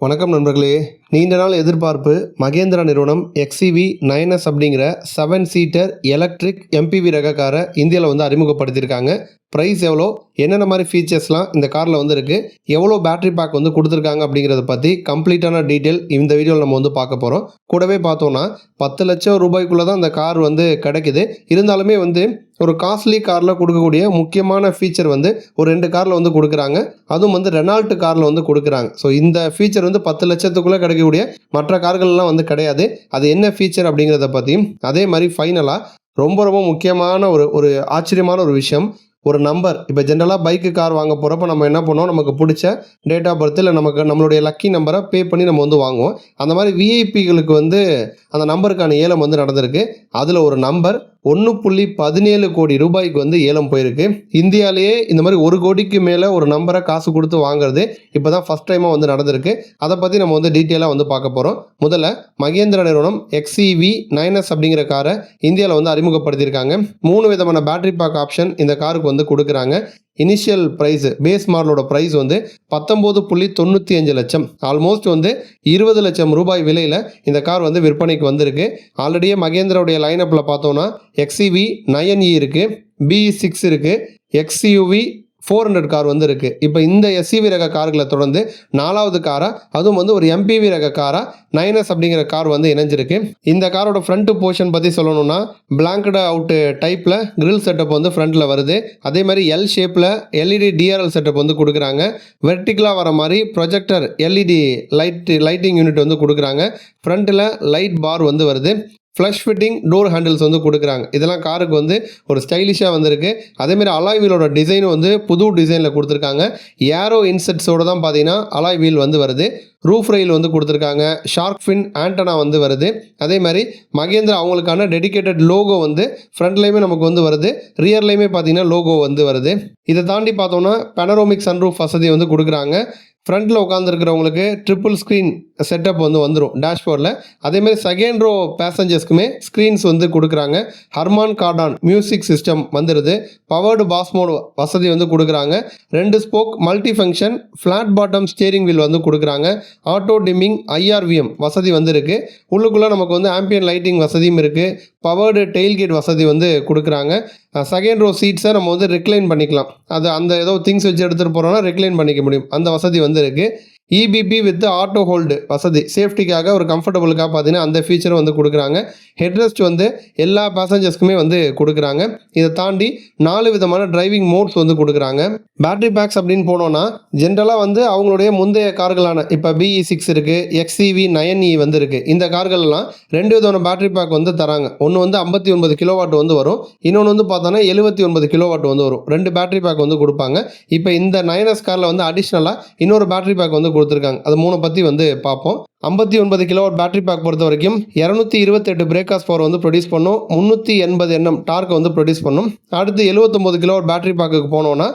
வணக்கம் நண்பர்களே. நீண்ட நாள் எதிர்பார்ப்பு மகேந்திரா நிறுவனம் எக்ஸிவி நைனஸ் அப்படிங்கிற செவன் சீட்டர் எலக்ட்ரிக் எம்பிவி ரக காரை இந்தியாவில் வந்து அறிமுகப்படுத்தியிருக்காங்க. ப்ரைஸ் எவ்வளோ? என்னென்ன மாதிரி ஃபீச்சர்ஸ்லாம் இந்த காரில் வந்து இருக்குது எவ்வளோ பேட்டரி பேக் வந்து கொடுத்துருக்காங்க அப்படிங்கிறத பற்றி கம்ப்ளீட்டான டீட்டெயில் இந்த வீடியோவில் நம்ம வந்து பார்க்க போகிறோம் கூடவே பார்த்தோன்னா பத்து லட்சம் ரூபாய்க்குள்ளே தான் இந்த கார் வந்து கிடைக்குது. இருந்தாலுமே வந்து ஒரு காஸ்ட்லி காரில் கொடுக்கக்கூடிய முக்கியமான ஃபீச்சர் வந்து ஒரு ரெண்டு காரில் வந்து கொடுக்குறாங்க. அதுவும் வந்து ரெனால்ட் காரில் வந்து கொடுக்குறாங்க. ஸோ இந்த ஃபீச்சர் வந்து பத்து லட்சத்துக்குள்ளே கிடைக்கக்கூடிய மற்ற கார்கள்லாம் வந்து கிடையாது. அது என்ன ஃபீச்சர் அப்படிங்கிறத பற்றியும் அதே மாதிரி ஃபைனலாக ரொம்ப ரொம்ப முக்கியமான ஒரு ஒரு ஆச்சரியமான ஒரு விஷயம். ஒரு நம்பர் இப்போ ஜென்ரலாக பைக்கு கார் வாங்க போகிறப்ப நம்ம என்ன பண்ணுவோம்? நமக்கு பிடிச்ச டேட் ஆஃப் பர்த் இல்லை நமக்கு நம்மளுடைய லக்கி நம்பரை பே பண்ணி நம்ம வந்து வாங்குவோம். அந்த மாதிரி விஐபிகளுக்கு வந்து அந்த நம்பருக்கான ஏலம் வந்து நடந்திருக்கு. அதில் ஒரு நம்பர் ஒன்று புள்ளி பதினேழு கோடி ரூபாய்க்கு வந்து ஏலம் போயிருக்கு. இந்தியாவிலேயே இந்த மாதிரி ஒரு கோடிக்கு மேலே ஒரு நம்பரை காசு கொடுத்து வாங்குறது இப்போ தான் ஃபஸ்ட் டைமாக வந்து நடந்திருக்கு. அதை பற்றி நம்ம வந்து டீட்டெயிலாக வந்து பார்க்க போகிறோம் முதல்ல மகேந்திரா நிறுவனம் எக்ஸிவி நைனஸ் அப்படிங்கிற காரை இந்தியாவில் வந்து அறிமுகப்படுத்தியிருக்காங்க. மூணு விதமான பேட்டரி பேக் ஆப்ஷன் இந்த காருக்கு வந்து கொடுக்குறாங்க. இனிஷியல் ப்ரைஸ் பேஸ் மாடலோட ப்ரைஸ் வந்து பத்தொம்போது புள்ளி தொண்ணூற்றி அஞ்சு லட்சம். ஆல்மோஸ்ட் வந்து இருபது லட்சம் ரூபாய் விலையில் இந்த கார் வந்து விற்பனைக்கு வந்திருக்கு. ஆல்ரெடியே மகேந்திராவுடைய லைனப்பில் பார்த்தோன்னா எக்ஸிவி நயன் இ e இருக்குது பிஇ சிக்ஸ் இருக்குது எக்ஸ்யூவி ஃபோர் ஹண்ட்ரட் கார் வந்து இருக்குது இப்போ இந்த எஸ்சிவி ரக கார்களை தொடர்ந்து நாலாவது காராக அதுவும் வந்து ஒரு எம்பிவி ரக காராக நைனஸ் அப்படிங்கிற கார் வந்து இணைஞ்சிருக்கு. இந்த காரோட ஃப்ரண்ட் போர்ஷன் பற்றி சொல்லணும்னா பிளாங்கட் அவுட்டு டைப்பில் கிரில் செட்டப் வந்து ஃப்ரண்ட்டில் வருது. அதே மாதிரி எல் ஷேப்பில் எல்இடி டிஆர்எல் செட்டப் வந்து கொடுக்குறாங்க. வெர்டிக்கலாக வர மாதிரி projector LED light lighting unit வந்து கொடுக்குறாங்க. ஃப்ரண்ட்டில் லைட் பார் வந்து வருது. ஃப்ளஷ் ஃபிட்டிங் டோர் ஹேண்டில்ஸ் வந்து கொடுக்குறாங்க. இதெல்லாம் காருக்கு வந்து ஒரு ஸ்டைலிஷாக வந்திருக்கு. அதேமாரி அலாய் வீலோட டிசைனும் வந்து புது டிசைனில் கொடுத்துருக்காங்க. ஏரோ இன்செட்ஸோட தான் பார்த்தீங்கன்னா அலாய் வீல் வந்து வருது. ரூஃப் ரயில் வந்து கொடுத்துருக்காங்க. ஷார்க் ஃபின் ஆண்டனா வந்து வருது. அதே மாதிரி மகேந்திரா அவங்களுக்கான டெடிகேட்டட் லோகோ வந்து ஃப்ரண்ட்லேயுமே நமக்கு வந்து வருது. ரியர்லேயுமே பார்த்தீங்கன்னா லோகோ வந்து வருது. இதை தாண்டி பார்த்தோன்னா பெனரோமிக் சன்ரூஃப் வசதி வந்து கொடுக்குறாங்க. ஃப்ரண்ட்டில் உட்காந்துருக்கிறவங்களுக்கு ட்ரிபிள் ஸ்க்ரீன் செட்டப் வந்து வந்துடும் டேஷ்போர்டில் அதேமாதிரி செகண்ட் ரோ பேசஞ்சர்ஸ்க்குமே ஸ்க்ரீன்ஸ் வந்து கொடுக்குறாங்க. ஹர்மான் கார்டான் மியூசிக் சிஸ்டம் வந்துடுது பவர்டு பாஸ்மோட் வசதி வந்து கொடுக்குறாங்க. ரெண்டு spoke multi function flat bottom steering wheel வந்து கொடுக்குறாங்க. ஆட்டோ டிம்மிங் ஐஆர்விஎம் வசதி வந்து இருக்குது உள்ளுக்குள்ளே நமக்கு வந்து ஆம்பியன் லைட்டிங் வசதியும் இருக்குது பவர்டு டெயில்கேட் வசதி வந்து கொடுக்குறாங்க. செகண்ட் ரோ சீட்ஸை நம்ம வந்து ரெக்ளைன் பண்ணிக்கலாம். அது அந்த ஏதோ திங்ஸ் வச்சு எடுத்துகிட்டு போகிறோன்னா ரெக்ளைன் பண்ணிக்க முடியும். அந்த வசதி வந்து இருக்குது இபிபி வித் ஆட்டோ ஹோல்டு வசதி. சேஃப்டிக்காக ஒரு கம்ஃபர்டபுளுக்காக பார்த்தீங்கன்னா அந்த ஃபீச்சரும் வந்து கொடுக்குறாங்க. ஹெட்ரெஸ்ட் வந்து எல்லா பேசஞ்சர்ஸ்க்குமே வந்து கொடுக்குறாங்க. இதை தாண்டி நாலு விதமான டிரைவிங் மோட்ஸ் வந்து கொடுக்குறாங்க. பேட்டரி பேக்ஸ் அப்படின்னு போனோன்னா ஜென்ரலாக வந்து அவங்களுடைய முந்தைய கார்களான இப்போ பிஇ சிக்ஸ் இருக்குது எக்ஸிவி நயன் இ e வந்து இருக்குது இந்த கார்கள்லாம் ரெண்டு விதமான பேட்டரி பேக் வந்து தராங்க. ஒன்று வந்து ஐம்பத்தி ஒன்பது கிலோவாட் வந்து வரும். இன்னொன்று வந்து பார்த்தோன்னா எழுபத்தி ஒன்பது கிலோவாட் வந்து வரும். ரெண்டு பேட்டரி பேக் வந்து கொடுப்பாங்க. இப்போ இந்த நைனஸ் காரில் வந்து அடிஷ்னலாக இன்னொரு பேட்டரி பேக் வந்து கொடுத்துருக்காங்க. அது மூணை பற்றி வந்து பார்ப்போம். ஐம்பத்தி ஒன்பது கிலோவாட் பேட்டரி பேக் பொறுத்த வரைக்கும் இரநூத்தி இருபத்தெட்டு பிரேக்காஸ் பவர் வந்து ப்ரொடியூஸ் பண்ணும். முந்நூற்றி எண்பது எண்ணம் டார்க் வந்து ப்ரொடியூஸ் பண்ணும். அடுத்து எழுபத்தொம்போது கிலோவாட் பேட்டரி பேக்குக்கு போனோன்னா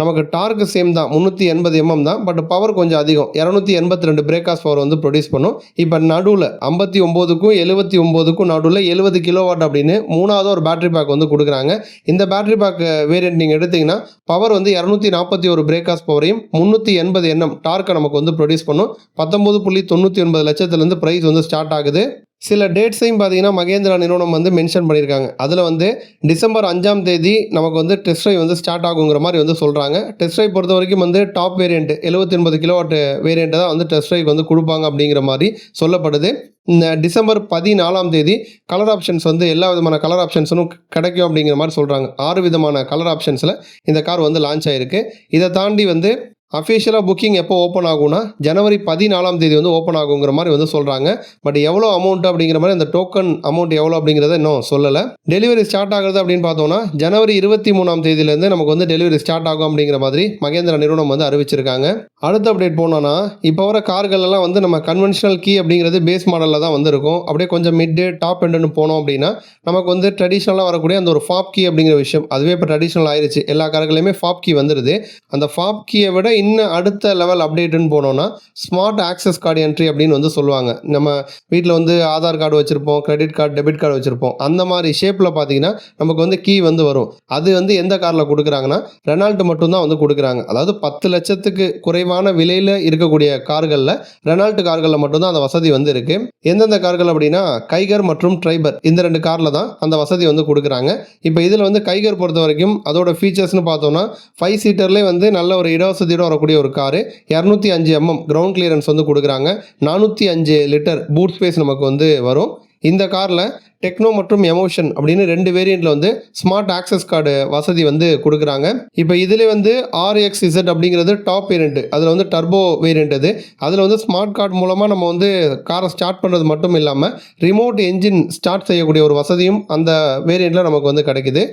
நமக்கு டார்க்கு சேம் தான் முந்நூற்றி எண்பது எம்எம் தான் பட் பவர் கொஞ்சம் அதிகம். இரநூத்தி எண்பத்தி ரெண்டு பிரேக்காஸ் பவர் வந்து ப்ரொடியூஸ் பண்ணும். இப்போ நடுவில் ஐம்பத்தி ஒம்போதுக்கும் எழுபத்தி ஒம்போதுக்கும் நடுவில் எழுபது கிலோவாட் அப்படின்னு மூணாவது ஒரு பேட்டரி பேக் வந்து கொடுக்குறாங்க. இந்த பேட்டரி பேக் வேரியன்ட் நீங்கள் எடுத்தீங்கன்னா பவர் வந்து இரநூத்தி நாற்பத்தி ஒரு பிரேக்காஸ் பவரையும் முந்நூற்றி எண்பது எண்ணம் டார்க்கை நமக்கு வந்து ப்ரொடியூஸ் பண்ணும். பத்தொம்பது புள்ளி தொண்ணூற்றி ஒன்பது லட்சத்துலேருந்து ப்ரைஸ் வந்து ஸ்டார்ட் ஆகுது. சில டேட்ஸையும் பார்த்தீங்கன்னா மகேந்திரா நிறுவனம் வந்து மென்ஷன் பண்ணியிருக்காங்க. அதில் வந்து டிசம்பர் அஞ்சாம் தேதி நமக்கு வந்து டெஸ்ட் ட்ரைவ் வந்து ஸ்டார்ட் ஆகுங்கிற மாதிரி வந்து சொல்கிறாங்க டெஸ்ட் ட்ரைவ் பொறுத்த வரைக்கும் வந்து டாப் வேரியண்ட் எழுபத்தி ஒன்பது கிலோவாட் வேரியண்ட்டை தான் வந்து டெஸ்ட் ட்ரைவ் வந்து கொடுப்பாங்க அப்படிங்கிற மாதிரி சொல்லப்படுது. இந்த டிசம்பர் பதினாலாம் தேதி கலர் ஆப்ஷன்ஸ் வந்து எல்லா விதமான கலர் ஆப்ஷன்ஸும் கிடைக்கும் அப்படிங்கிற மாதிரி சொல்கிறாங்க ஆறு விதமான கலர் ஆப்ஷன்ஸில் இந்த கார் வந்து லான்ச் ஆகிருக்கு இதை தாண்டி வந்து அஃபிஷியலாக புக்கிங் எப்போ ஓப்பன் ஆகும்னா ஜனவரி பதினாலாம் தேதி வந்து ஓப்பன் ஆகுங்கிற மாதிரி வந்து சொல்கிறாங்க பட் எவ்வளோ அமௌண்ட் அப்படிங்கிற மாதிரி அந்த டோக்கன் அமௌண்ட் எவ்வளோ அப்படிங்கிறத இன்னும் சொல்லலை. டெலிவரி ஸ்டார்ட் ஆகுறது அப்படின்னு பார்த்தோம்னா ஜனவரி இருபத்தி மூணாம் தேதியிலேருந்து நமக்கு வந்து டெலிவரி ஸ்டார்ட் ஆகும் அப்படிங்கிற மாதிரி மகேந்திரா நிறுவனம் வந்து அறிவிச்சிருக்காங்க. அடுத்த அப்டேட் போனோன்னா இப்போ வர கார்கள் எல்லாம் வந்து நம்ம கன்வென்ஷனல் கீ அப்படிங்கிறது பேஸ் மாடலில் தான் வந்து இருக்கும் அப்படியே கொஞ்சம் மிட்டு டாப் எண்டுன்னு போனோம் அப்படின்னா நமக்கு வந்து ட்ரெடிஷ்னலாக வரக்கூடிய அந்த ஒரு ஃபாப் கீ அப்படிங்கிற விஷயம் அதுவே இப்போ ட்ரெடிஷ்னல் ஆயிடுச்சு எல்லா கார்களையுமே ஃபாப் கீ வந்துடுது அந்த ஃபாப் கீயை விட இன்னும் அடுத்த லெவல் அப்டேட்டுன்னு போனோம்னா ஸ்மார்ட் ஆக்சஸ் கார்டு என்ட்ரி அப்படின்னு வந்து சொல்லுவாங்க. நம்ம வீட்டில் வந்து ஆதார் கார்டு வச்சுருப்போம் கிரெடிட் கார்டு டெபிட் கார்டு வச்சுருப்போம். அந்த மாதிரி ஷேப்பில் பார்த்தீங்கன்னா நமக்கு வந்து கீ வந்து வரும். அது வந்து எந்த காரில் கொடுக்குறாங்கன்னா ரெனால்ட் மட்டும்தான் வந்து கொடுக்குறாங்க. அதாவது பத்து லட்சத்துக்கு குறைவான விலையில் இருக்கக்கூடிய கார்களில் ரெனால்ட் கார்களில் மட்டும்தான் அந்த வசதி வந்து இருக்குது எந்தெந்த கார்கள் அப்படின்னா கைகர் மற்றும் ட்ரைபர் இந்த ரெண்டு காரில் தான் அந்த வசதி வந்து கொடுக்குறாங்க. இப்போ இதில் வந்து கைகர் பொறுத்த வரைக்கும் அதோட ஃபீச்சர்ஸ்னு பார்த்தோம்னா ஃபைவ் சீட்டர்லேயே வந்து நல்ல ஒரு இடவசதியோட வரக்கூடிய ஒரு காரு. இரநூத்தி அஞ்சு எம்எம் கிரவுண்ட் கிளியரன்ஸ் வந்து கொடுக்குறாங்க. நானூற்றி அஞ்சு லிட்டர் பூட் ஸ்பேஸ் நமக்கு வந்து வரும். இந்த காரில் டெக்னோ மற்றும் எமோஷன் அப்படின்னு ரெண்டு வேரியண்ட்டில் வந்து ஸ்மார்ட் ஆக்சஸ் கார்டு வசதி வந்து கொடுக்குறாங்க. இப்போ இதில் வந்து ஆர்எக்ஸ் இசட் அப்படிங்கிறது டாப் வேரியண்ட்டு அதில் வந்து டர்போ வேரியண்ட் அது. அதில் வந்து ஸ்மார்ட் கார்டு மூலமாக நம்ம வந்து காரை ஸ்டார்ட் பண்ணுறது மட்டும் இல்லாமல் ரிமோட் என்ஜின் ஸ்டார்ட் செய்யக்கூடிய ஒரு வசதியும் அந்த வேரியண்ட்டில் நமக்கு வந்து கிடைக்குது.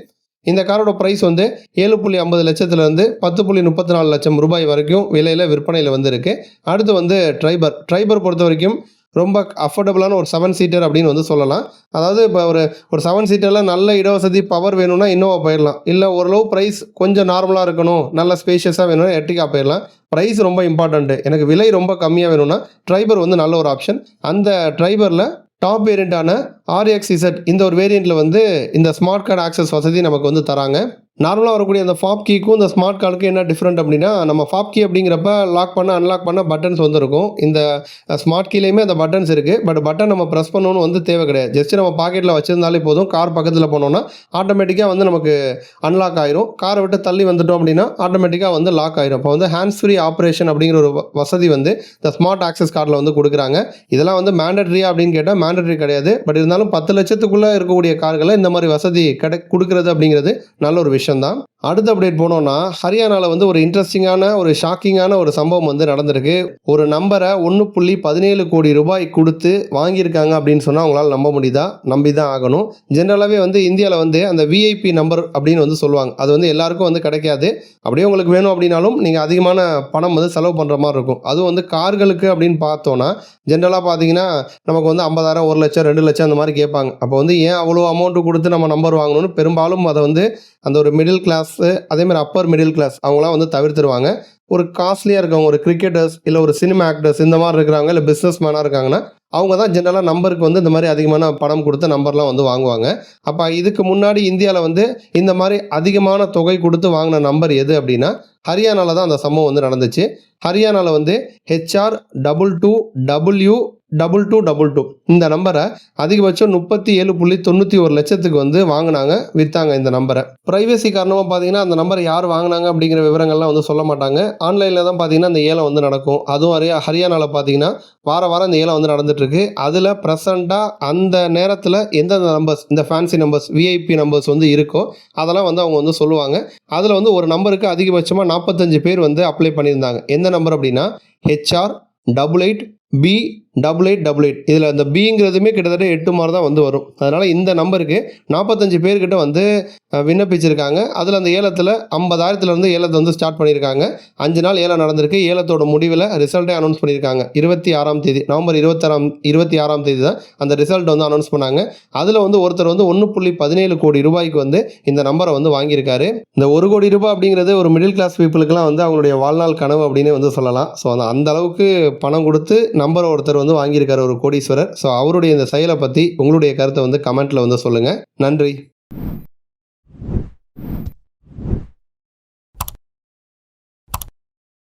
இந்த காரோட ப்ரைஸ் வந்து ஏழு புள்ளி ஐம்பது லட்சத்துலேருந்து பத்து புள்ளி முப்பத்தி நாலு லட்சம் ரூபாய் வரைக்கும் விலையில் விற்பனையில் வந்திருக்கு. அடுத்து வந்து ட்ரைபர் ட்ரைபர் பொறுத்த வரைக்கும் ரொம்ப அஃபோர்டபுளான ஒரு செவன் சீட்டர் அப்படின்னு வந்து சொல்லலாம். அதாவது இப்போ ஒரு ஒரு செவன் சீட்டரில் நல்ல இடவசதி பவர் வேணும்னா இன்னோவா போயிடலாம். இல்லை ஓரளவு ப்ரைஸ் கொஞ்சம் நார்மலாக இருக்கணும் நல்ல ஸ்பேஷியஸாக வேணும்னா எட்டிக்கா போயிடலாம். ப்ரைஸ் ரொம்ப இம்பார்ட்டண்ட்டு எனக்கு விலை ரொம்ப கம்மியாக வேணும்னா ட்ரைபர் வந்து நல்ல ஒரு ஆப்ஷன் அந்த ட்ரைபரில் டாப் வேரியண்ட்டான ஆர்எக்ஸ் இசட் இந்த ஒரு வேரியண்ட்டில் வந்து இந்த ஸ்மார்ட் கார்டு ஆக்சஸ் வசதி நமக்கு வந்து தராங்க. நார்மலாக வரக்கூடிய அந்த ஃபாப் கீக்கும் இந்த ஸ்மார்ட் கார்டுக்கும் என்ன டிஃப்ரெண்ட் அப்படின்னா நம்ம ஃபாப் கீ அப்படிங்கிறப்ப லாக் பண்ண அன்லாக் பண்ண பட்டன்ஸ் வந்துருக்கும். இந்த ஸ்மார்ட் கீலையுமே அந்த பட்டன்ஸ் இருக்குது பட் பட்டன் நம்ம ப்ரெஸ் பண்ணணும்னு வந்து தேவை கிடையாது. ஜஸ்ட் நம்ம பாக்கெட்டில் வச்சிருந்தாலே போதும். கார் பக்கத்தில் போனோம்னா ஆட்டோமேட்டிக்காக வந்து நமக்கு அன்லாக் ஆயிரும். காரை விட்டு தள்ளி வந்துட்டோம் அப்படின்னா ஆட்டோமேட்டிக்காக வந்து லாக் ஆயிரும். இப்போ வந்து ஹேண்ட்ஸ் ஃப்ரீ ஆப்ரேஷன் அப்படிங்கிற ஒரு வசதி வந்து இந்த ஸ்மார்ட் ஆக்சஸ் கார்டில் வந்து கொடுக்குறாங்க. இதெல்லாம் வந்து மேண்டட்ரியா அப்படின்னு கேட்டால் மேண்டட்ரி கிடையாது. பட் இருந்தாலும் பத்து லட்சத்துக்குள்ளே இருக்கக்கூடிய கார்களை இந்த மாதிரி வசதி கிடை கொடுக்குறது அப்படிங்கிறது நல்ல ஒரு விஷயம். விஷயம்தான். அடுத்த அப்டேட் போனோம்னா ஹரியானாவில் வந்து ஒரு இன்ட்ரெஸ்டிங்கான ஒரு ஷாக்கிங்கான ஒரு சம்பவம் வந்து நடந்திருக்கு. ஒரு நம்பரை ஒன்று புள்ளி பதினேழு கோடி ரூபாய் கொடுத்து வாங்கியிருக்காங்க அப்படின்னு சொன்னால் அவங்களால நம்ப முடியுதா? நம்பி தான் ஆகணும். ஜென்ரலாகவே வந்து இந்தியாவில் வந்து அந்த விஐபி நம்பர் அப்படின்னு வந்து சொல்லுவாங்க. அது வந்து எல்லாருக்கும் வந்து கிடைக்காது. அப்படியே உங்களுக்கு வேணும் அப்படின்னாலும் நீங்கள் அதிகமான பணம் வந்து செலவு பண்ணுற மாதிரி இருக்கும். அதுவும் வந்து கார்களுக்கு அப்படின்னு பார்த்தோன்னா ஜென்ரலாக பார்த்தீங்கன்னா நமக்கு வந்து ஐம்பதாயிரம் ஒரு லட்சம் ரெண்டு லட்சம் அந்த மாதிரி கேட்பாங்க. அப்போ வந்து ஏன் அவ்வளோ அமௌண்ட்டு கொடுத்து நம்ம நம்பர் வாங்கணும்னு பெரும்பாலும் அதை வந்து அந்த ஒரு மிடில் கிளாஸு அதே மாதிரி அப்பர் மிடில் கிளாஸ் அவங்களாம் வந்து தவிர்த்துருவாங்க. ஒரு காஸ்ட்லியாக இருக்கவங்க ஒரு கிரிக்கெட்டர்ஸ் இல்லை ஒரு சினிமா ஆக்டர்ஸ் இந்த மாதிரி இருக்கிறாங்க இல்லை பிஸ்னஸ் மேனாக இருக்காங்கன்னா அவங்க தான் ஜென்ரலாக நம்பருக்கு வந்து இந்த மாதிரி அதிகமான பணம் கொடுத்து நம்பர்லாம் வந்து வாங்குவாங்க. அப்போ இதுக்கு முன்னாடி இந்தியாவில் வந்து இந்த மாதிரி அதிகமான தொகை கொடுத்து வாங்கின நம்பர் எது அப்படின்னா ஹரியானாவில் தான் அந்த சம்பவம் வந்து நடந்துச்சு. ஹரியானாவில் வந்து HR double two W double two double two இந்த நம்பரை அதிகபட்சம் முப்பத்தி ஏழு புள்ளி தொண்ணூற்றி ஒரு லட்சத்துக்கு வந்து வாங்கினாங்க விற்றாங்க இந்த நம்பரை ப்ரைவசி காரணமாக பார்த்தீங்கன்னா அந்த நம்பரை யார் வாங்கினாங்க அப்படிங்கிற விவரங்கள்லாம் வந்து சொல்ல மாட்டாங்க. ஆன்லைனில் தான் பார்த்தீங்கன்னா அந்த ஏலம் வந்து நடக்கும். அதுவும் ஹரியா ஹரியானாவில் பார்த்தீங்கன்னா வார வாரம் இந்த ஏலம் வந்து நடந்துட்டுருக்கு. அதில் ப்ரெசண்ட்டாக அந்த நேரத்தில் எந்தெந்த நம்பர்ஸ் இந்த ஃபேன்சி நம்பர்ஸ் விஐபி நம்பர்ஸ் வந்து இருக்கோ அதெல்லாம் வந்து அவங்க வந்து சொல்லுவாங்க. அதில் வந்து ஒரு நம்பருக்கு அதிகபட்சமாக நாற்பத்தஞ்சு பேர் வந்து அப்ளை பண்ணியிருந்தாங்க. எந்த நம்பர் அப்படின்னா HR double eight B double eight double eight இதில் அந்த பிங்கிறதுமே கிட்டத்தட்ட எட்டு மார்க் தான் வந்து வரும். அதனால் இந்த நம்பருக்கு நாற்பத்தஞ்சு பேர்கிட்ட வந்து விண்ணப்பிச்சிருக்காங்க. அதில் அந்த ஏலத்தில் ஐம்பதாயிரத்துலேருந்து ஏலத்தை வந்து ஸ்டார்ட் பண்ணியிருக்காங்க. அஞ்சு நாள் ஏலம் நடந்திருக்கு. ஏலத்தோட முடிவில் ரிசல்ட்டே அனௌன்ஸ் பண்ணியிருக்காங்க. இருபத்தி ஆறாம் தேதி நவம்பர் இருபத்தாறாம் இருபத்தி ஆறாம் தேதி தான் அந்த ரிசல்ட் வந்து அனௌன்ஸ் பண்ணாங்க. அதில் வந்து ஒருத்தர் வந்து ஒன்று புள்ளி பதினேழு கோடி ரூபாய்க்கு வந்து இந்த நம்பரை வந்து வாங்கியிருக்காரு. இந்த ஒரு கோடி ரூபாய் அப்படிங்கிறது ஒரு மிடில் கிளாஸ் பீப்புளுக்குலாம் வந்து அவங்களுடைய வாழ்நாள் கனவு அப்படின்னு வந்து சொல்லலாம். ஸோ அந்த அந்த அளவுக்கு பணம் கொடுத்து நம்பர் ஒருத்தர் வந்து வந்து வாங்கியிருக்காரு ஒரு கோடீஸ்வரர். ஸோ அவருடைய இந்த செயலை பற்றி உங்களுடைய கருத்தை வந்து கமெண்ட்டில் வந்து சொல்லுங்கள் நன்றி.